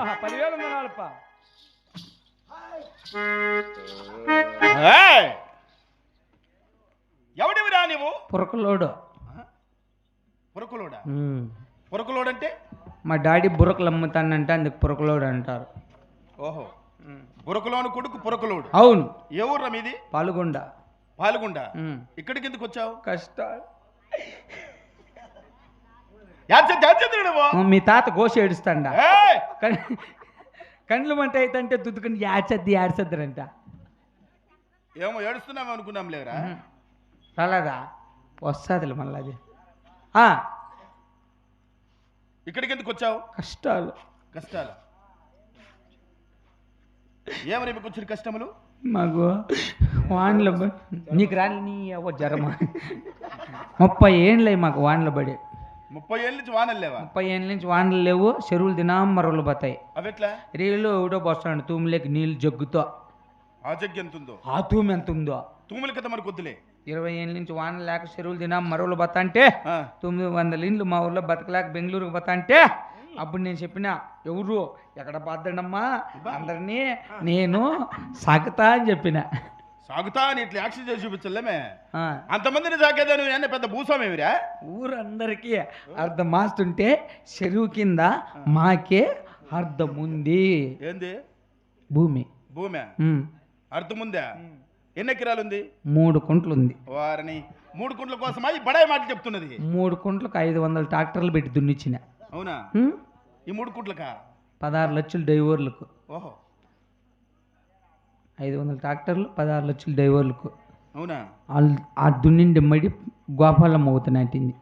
నమ. పదివేల ఏయ్! ఎవడివిరా నీవు? పురకలోడు. పురకులోడా? ఉమ్. పురకులోడంటే? మా డాడీ బుర్రకలు అమ్ముతానంటే అందుకు పురకలోడు అంటారు. ఓహో. పురకులోను కొడుకు పురకులోడు. అవును. ఏ ఊర్రా మీది? పాల్గొండ. పాల్గొండ. ఇక్కడికి ఎందుకు వచ్చావు? కష్టాలు. మీ తాత గోసి ఏడుస్తాండా. కండ్లు మంట అయితే దుద్దుకుని యాడ్సద్ది యాడ్సద్దురంట ఏమో ఏడుస్తున్నాము అనుకున్నాం లేరా? రాలేదా? వస్తుందిలే మళ్ళీ అది. ఇక్కడికి ఎందుకు వచ్చావు? కష్టాలు. కష్టాలు. ఏమని మీకు వచ్చిన కష్టములు? మాకు వాన్లు నీకు రాని నీ అవ్వ జ్వరమా? ముప్పై ఏండ్లే మాకు వాన్లు పడి. ముప్పై ఏళ్ళ నుంచి వానలు లేవా? ముప్పై ఏళ్ళ నుంచి వానలు లేవు చెరువులు దినాం మరవలు పోతాయి అవెట్లా రీళ్ళు ఎవడో పోస్తాడు తూములేకి నీళ్ళు జగ్గుతో. ఆ జగ్గి ఎంత ఉందో ఆ తూము ఎంత ఉందో తూముల కదా మనకు వద్దులే ఇరవై ఏళ్ళ నుంచి వానలు లేక చెరువులు దినాం మరవలు పోతా అంటే తొమ్మిది వందల ఇండ్లు మా ఊర్లో బతకలేక బెంగళూరుకు పోతా అంటే అప్పుడు నేను చెప్పిన ఎవరు? ఎక్కడ పోతాడమ్మా అందరినీ నేను సాగుతా అని చెప్పిన. సాగుతా అని ఇట్లా యాక్షన్ చేసి చూపించలేమే. అంతమందిని సాగేదా నువ్వు ఏమన్నా పెద్ద భూస్వామివిరా ఊరందరికీ అర్ధం మాస్తుంటే చెరువు కింద మాకే అర్ధం ఉంది ఏంది? భూమి. భూమి? ఉమ్, అర్థముందా? ఎన్ని ఎకరాలు ఉంది మూడు కుంట్లు ఉంది వారిని మూడు కుంట్ల కోసమా? ఈ బడాయి మాటలు చెప్తున్నది. మూడు కుంట్లకు ఐదు వందల ట్రాక్టర్లు పెట్టి దున్నిచ్చిన. అవునా? ఈ మూడు కుంట్లకా? పదహారు లక్షలు డైవర్లకు ఓహో. ఐదు వందల ట్రాక్టర్లు పదహారు లక్షలు డైవర్లకు అవునా? వాళ్ళు ఆ దున్నిండి మడి గోపాలం అవుతున్నట్టింది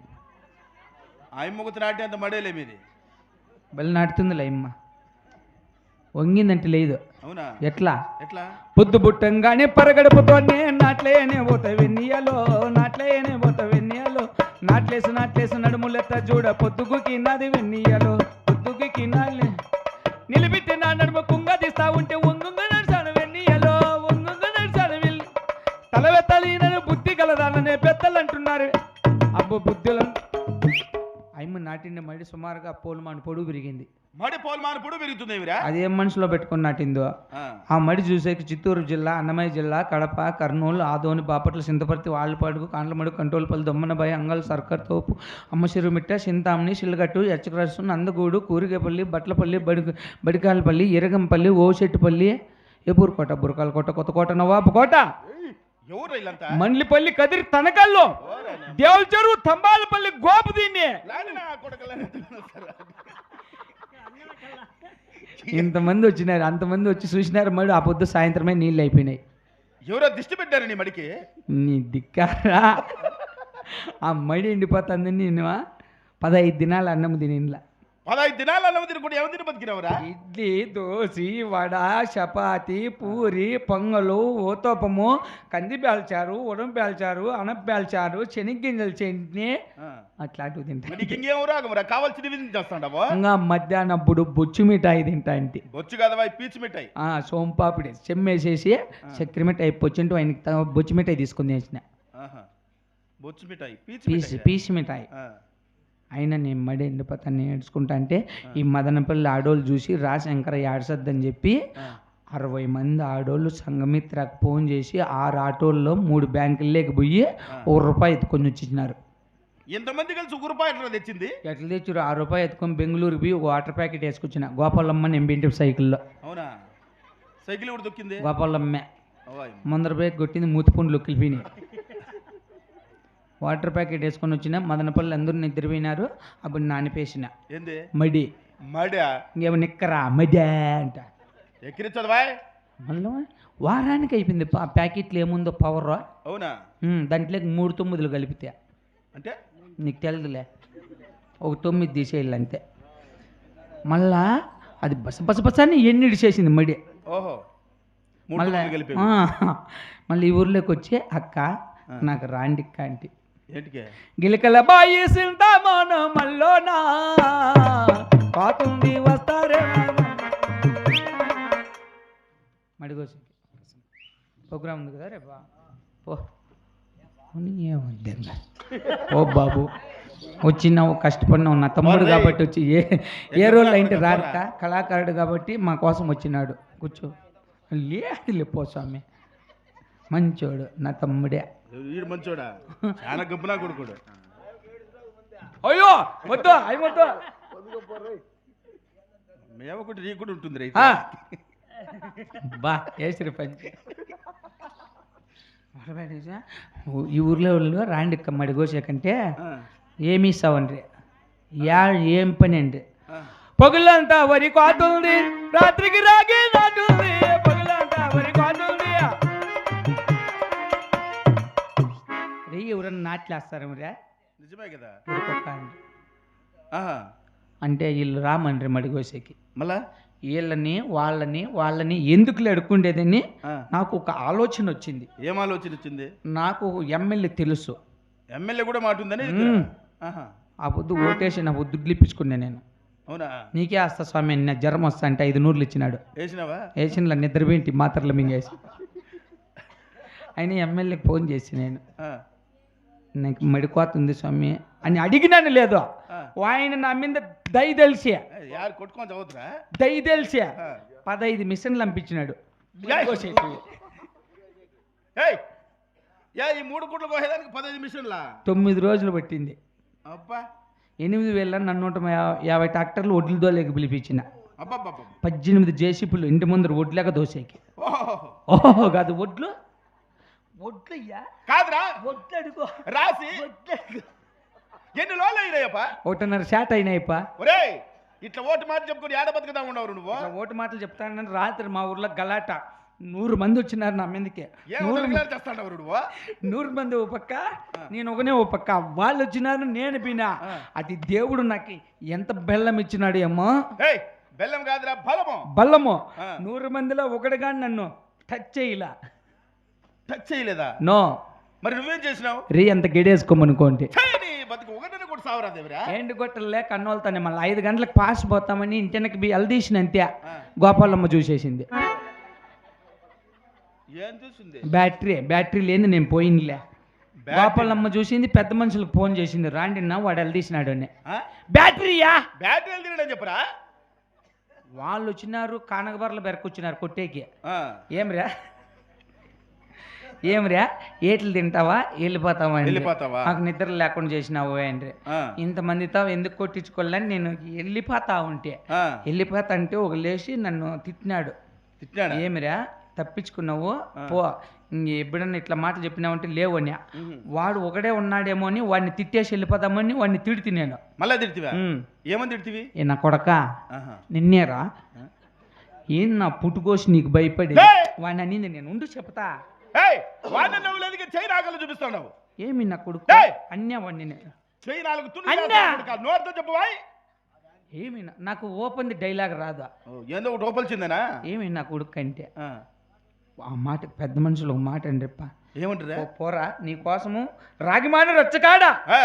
ఆ ముగ్గురు నాటి అంత మడేలే మీది? బలి నాటుతుందిలే అమ్మ. వంగిందంటే లేదు. అవునా? ఎట్లా? ఎట్లా? పొద్దు బుట్టంగానే పరగడుపుతోనే నాట్లేనే పోత వెన్నీయలో నాట్లేనే పోత వెన్నీయలో. నాట్లేసి నాట్లేసి నడుములెత్త చూడ పొద్దుగుకి నాది వెన్నీయలో పొద్దుగుకి నాలే నిలబెట్టి నా నడుము కుంగ తీస్తా ఉంటే మడి సుమారుగా పోలుమాను పొడుగు పెరిగింది మడి పోల్మాన పొడు పెరుగుతుందేమిరా అదేం మనసులో పెట్టుకుని నాటిందో ఆ, మడి చూసేకి చిత్తూరు జిల్లా అన్నమయ్య జిల్లా కడప కర్నూలు ఆదోని బాపట్ల సింతపర్తి వాళ్ళపాడుకు కాండ్లమడు కంట్రోల్పల్లి దొమ్మనబాయి అంగల్ సర్కర్ తోపు అమ్మసిరుమిట్ట చింతామణి శిల్గట్టు ఎచ్చకరసు నందగూడు కూరిగేపల్లి బట్లపల్లి బడి బడికాలపల్లి ఇరగంపల్లి ఓశెట్టిపల్లి ఎపూరుకోట బురకాలకోట కొత్తకోట నవాబుకోట. మండ్లిపల్లి కదిరి తనకల్లో దేవుల చెరువు తంబాలపల్లి గోపు దీన్ని. ఇంతమంది వచ్చినారు అంతమంది వచ్చి చూసినారు మరి ఆ పొద్దు సాయంత్రమే నీళ్ళు అయిపోయినాయి. ఎవరో దిష్టి పెట్టారు నీ మడికి? నీ దిక్కారా ఆ మడి ఎండిపోతుంది నేను పదహైదు దినాలు అన్నం తినిలా పదహైదు దినాలు అన్నం తిరుగుడు ఏమో తిని బతికినవరా? ఇడ్లీ దోశ వడ చపాతి పూరి పొంగలు ఓతోపము కంది పేల్చారు ఉడం పేల్చారు అనప పేల్చారు శనగ్గింజలు చట్నీ అట్లాంటివి తింటా. నీకు ఇంకేం రాగమరా కావాల్సినవి ఇంకా మధ్యాహ్నప్పుడు బొచ్చు మిఠాయి తింటా ఇంటి. బొచ్చు కదవా ఈ పీచు మిఠాయి. సోంపాపిడి చెమ్మేసేసి చక్కెర మిఠాయి పొచ్చింటూ ఆయనకి బొచ్చు మిఠాయి తీసుకుని వేసిన. బొచ్చు మిఠాయి పీచు పీస్ మిఠాయి. పీస్ మిఠాయి ఆ. అయినా నేను మడి ఎండిపోతాను నేర్చుకుంటా అంటే ఈ మదనపల్లి ఆడోళ్ళు చూసి రా శంకర ఏడ్సొద్దని చెప్పి. అరవై మంది ఆడోళ్ళు సంఘమిత్రకు ఫోన్ చేసి ఆరు ఆటోల్లో మూడు బ్యాంకుల్లోకి పోయి ఒక రూపాయి ఎత్తుకొని వచ్చిచ్చినారు ఎంతమంది కలిసి ఒక రూపాయి ఎట్లా తెచ్చింది? ఎట్లా తెచ్చారు? ఆ రూపాయి ఎత్తుకొని బెంగళూరు పోయి వాటర్ ప్యాకెట్ వేసుకొచ్చిన గోపాలమ్మ ఎంబింటి సైకిల్లో. అవునా? సైకిల్ కూడా దొక్కింది? గోపాలమ్మే. ముందర పోయి కొట్టింది మూతి పుండ్లు లొక్కిలిపోయినాయి వాటర్ ప్యాకెట్ వేసుకొని వచ్చిన మదనపల్లి అందరూ నిద్రపోయినారు. అప్పుడు నానిపేసిన. ఏంది? మడి. మడా? ఇంకేమో నిక్కరా మడే అంట. ఎక్కిరించదవా మళ్ళీ వారానికి అయిపోయింది ప్యాకెట్లు ఏముందో పవర్ అవునా? దాంట్లోకి మూడు తొమ్మిదిలు కలిపితే. అంటే? నీకు తెలియదులే ఒక తొమ్మిది తీసేయాలి అంతే. మళ్ళా అది బస బస బస అని ఎన్నిడి చేసింది మడి. ఓహో. మళ్ళా మళ్ళీ ఈ ఊర్లోకి వచ్చి అక్క నాకు రాండిక్క అంటే గిలకల బాయి సింతామోన మల్లోనా? పాతుంది వస్తారే? మడిగోసి ప్రోగ్రామ్ ఉంది కదా రేపా ఓ బాబు. వచ్చినావు కష్టపడినావు నా తమ్ముడు కాబట్టి వచ్చి ఏ ఏ రోజులు అయితే పోరా. రారక కళాకారుడు కాబట్టి మా కోసం వచ్చినాడు. కూర్చో. లేదు లేపో స్వామి. మంచోడు నా తమ్ముడే. వీడు మంచోడా? చాలా గబ్బునా కొడుకుడు. అయ్యో వద్దు అయ్యి వద్దు మేము ఒకటి నీకు కూడా ఉంటుంది రైతు ఆ. బా వేసిరి పంచి. ఈ ఊర్లో వాళ్ళు రాండి మడి కోసేకంటే ఆ, ఏమి ఇస్తావండ్రి యా ఏం పని అండి. పగులంతా వరి కోతుంది రాత్రికి రాగి నాటుంది ఎవరన్నా నాట్లేస్తారు రే నిజమే కదా. అంటే వీళ్ళు రామండ్రి మడిగోసేకి. మళ్ళా? వీళ్ళని వాళ్ళని వాళ్ళని ఎందుకు అడుక్కుండేదని. నాకు ఒక ఆలోచన వచ్చింది. ఏం ఆలోచన వచ్చింది? నాకు ఎమ్మెల్యే తెలుసు. ఎమ్మెల్యే కూడా మాట ఉందని. ఆ పొద్దు ఓటేసి నా పొద్దు గిలిపించుకున్నా నేను. అవునా? నీకే వస్తా స్వామి నా జ్వరం వస్తా అంటే ఐదు నూరులు ఇచ్చినాడు. వేసినావా? వేసిన నిద్రపోయింటి మాత్రలు మింగేసి. ఆయన ఎమ్మెల్యేకి ఫోన్ చేసి నేను. నాకు మడికోతుంది స్వామి అని అడిగినాను లేదు. ఆయన నా మీద దయ తెలిసి. దయ తెలిసి. పదహైదు మిషన్లు పంపించినాడు ఈ మూడు గుడ్లు కోసేదానికి పదహైదు మిషన్లా? తొమ్మిది రోజులు పట్టింది. అబ్బా. ఎనిమిది వేల నూట యాభై ట్రాక్టర్లు ఒడ్లు దోలేకి పిలిపించిన. పద్దెనిమిది జేసీపులు ఇంటి ముందర ఒడ్లేక దోసేకి. ఓహో. ఓహో కాదు ఒడ్లు ఒడ్లు అయ్యా కాదురా. ఒడ్లు అడుగు రాసి. ఒడ్లు అడుగు. ఎన్ని రోజులు అయినాయప్ప? ఒకటిన్నర షాట్ అయినాయిపా ఒరేయ్ ఇట్లా ఓటు మాట చెప్పుకొని ఏడ బతుకుతా ఉండవు నువ్వు? ఇట్లా ఓటు మాటలు చెప్తానని రాత్రి మా ఊర్లో గలాట. నూరు మంది వచ్చినారు నా మీదకి. ఏం నూరు చేస్తాండవు నువ్వు? నూరు మంది ఓ పక్క నేను ఒకనే ఓ పక్క. వాళ్ళు వచ్చినారు నేను ఆ. అది దేవుడు నాకు ఎంత బెల్లం ఇచ్చినాడు ఏమో ఏయ్ బెల్లం కాదురా బలము. బల్లము. నూరు మందిలో ఒకటిగా నన్ను. టచ్ చేయలా. టచ్ చేయలేదా? నో మరి నువ్వేం చేసినావు? రీ అంత గిడేసుకోమనుకోండి ఏంటి గొట్టలే కన్నోళ్తానే మళ్ళీ ఐదు గంటలకు పాస్ పోతామని ఇంటికి బి అల్దీసిన అంతే. గోపాలమ్మ చూసేసింది. ఏం బ్యాటరీ బ్యాటరీ లేని నేను బ్యాటరీ? గోపాలమ్మ చూసింది పెద్ద మనుషులకు ఫోన్ చేసింది. రాండి నా వాడు అల్దీసినాడు? బ్యాటరీయా? బ్యాటరీ చెప్పరా? వాళ్ళు వచ్చినారు కానకబర్ల బెరకొచ్చినారు కొట్టేకి. ఆ. ఏమ్రా ఏమ్రా? ఏట్లు తింటావా? వెళ్ళిపోతావా. వెళ్ళిపోతావా? నాకు నిద్ర లేకుండా చేసినావు అంటే. ఇంతమందితో ఎందుకు కొట్టించుకోవాలని నేను వెళ్ళిపోతా ఉంటే. వెళ్ళిపోతా అంటే ఒక లేచి నన్ను తిట్టినాడు. తిట్టినాడా? ఏమిరా? తప్పించుకున్నావు? పో. ఎప్పుడన్నా ఇట్లా మాటలు చెప్పినావంటే లేవని. వాడు ఒకడే ఉన్నాడేమో అని వాడిని తిట్టేసి వెళ్ళిపోదామని వాడిని తిడితే నేను. మళ్ళా తిడితివా? ఉమ్. ఏమని తిడితివి? నా కొడక. నిన్నేరా? ఏం నా పుట్టుకోసి నీకు భయపడి! వాడిని అనింది నేను. ఉండు చెప్తా. వాడిని నువ్వు లేదు చెయ్యి నాగలు చూపిస్తున్నావు. ఏమి నా కొడుకు! అన్యా వాడిని చెయ్యి నాలుగు అన్నా! నోటితో చెప్పు వాయ్ ఏమి నాకు ఓపెన్ డైలాగ్ రాదు? ఏందో ఒకటి ఓపల్చిందేనా? ఏమి నా కొడుకు అంటే? ఆ. మాట పెద్ద మనుషులు ఒక మాట అండి రేప్ప. ఏమంటారా పోరా నీ కోసము రాగిమాని రచ్చకాడా. ఆ.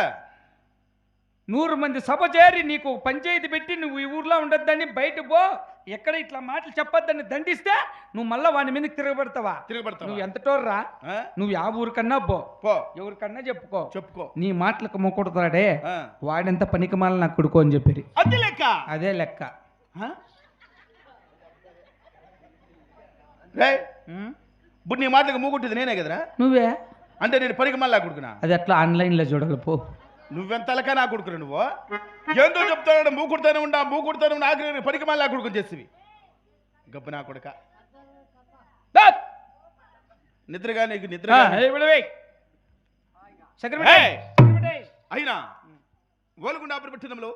నూరు మంది సభ చేరి నీకు పంచాయతీ పెట్టి నువ్వు ఈ ఊర్లో ఉండొద్దని బయట పో ఎక్కడ ఇట్లా మాటలు చెప్పొద్దని దండిస్తే నువ్వు మళ్ళా వాని మీదకి తిరగబడతావా? తిరగబడతావా? నువ్వు ఎంత టోర్రా? ఆ? నువ్వు యా ఊరికన్నా పో. పో. ఎవరికన్నా చెప్పుకో. చెప్పుకో. నీ మాటలకు మొక్కుడుతాడే ఆ. వాడెంత పనికిమాల నాకు కొడుకో అని చెప్పి అది లెక్క? అదే లెక్క. ఆ? ఇప్పుడు నీ మాటలకు మూగుంటుంది నేనే కదరా? నువ్వే? అంటే నేను పనికి మళ్ళా కొడుకునా? అది అట్లా ఆన్లైన్లో చూడాలి పో. నువ్వెంతలకా నా కొడుకురా నువ్వు? ఏందో చెప్తాడు మూకుడుతానే ఉండా మూకుడుతానే ఉండా ఆఖరి పనికి మళ్ళా కొడుకుని చేసివి. గబ్బు నా కొడుక. నిద్రగా నీకు నిద్ర అయినా ఓలుగుండా పట్టణంలో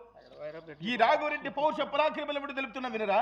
ఈ రాఘవరెడ్డి పౌరుష పరాక్రమలు తెలుపుతున్న వినరా!